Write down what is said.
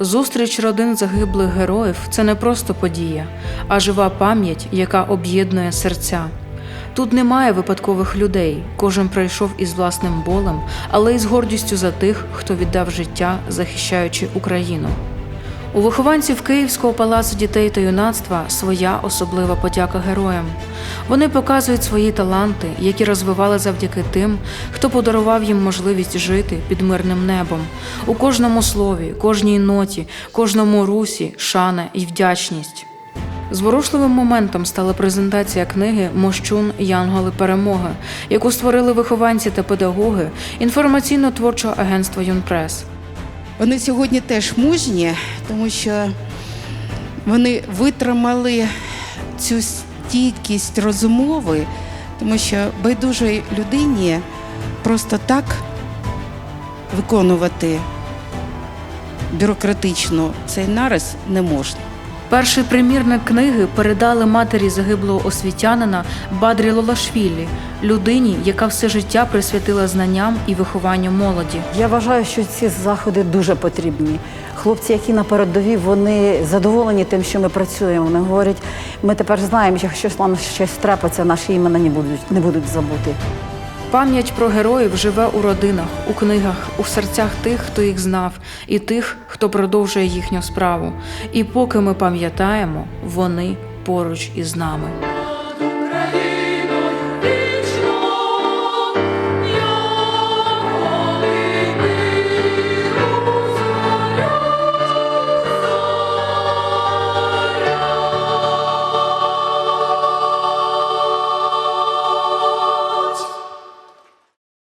Зустріч родин загиблих героїв це не просто подія, а жива пам'ять, яка об'єднує серця. Тут немає випадкових людей, кожен прийшов із власним болем, але й з гордістю за тих, хто віддав життя, захищаючи Україну. У вихованців Київського палацу дітей та юнацтва своя особлива подяка героям. Вони показують свої таланти, які розвивали завдяки тим, хто подарував їм можливість жити під мирним небом. У кожному слові, кожній ноті, кожному русі, шана і вдячність. Зворушливим моментом стала презентація книги Мощун Янголи перемоги, яку створили вихованці та педагоги інформаційно-творчого агентства Юнпрес. Вони сьогодні теж мужні, тому що вони витримали цю стійкість розмови, тому що байдужій людині просто так виконувати бюрократично цей нараз не можна. Перший примірник книги передали матері загиблого освітянина Бадрі Лолашвілі, людині, яка все життя присвятила знанням і вихованню молоді. Я вважаю, що ці заходи дуже потрібні. Хлопці, які на передовій, вони задоволені тим, що ми працюємо. Вони говорять, ми тепер знаємо, що якщо нам щось трапиться, наші імена не будуть, не будуть забути. Пам'ять про героїв живе у родинах, у книгах, у серцях тих, хто їх знав, і тих, хто продовжує їхню справу. І поки ми пам'ятаємо, вони поруч із нами.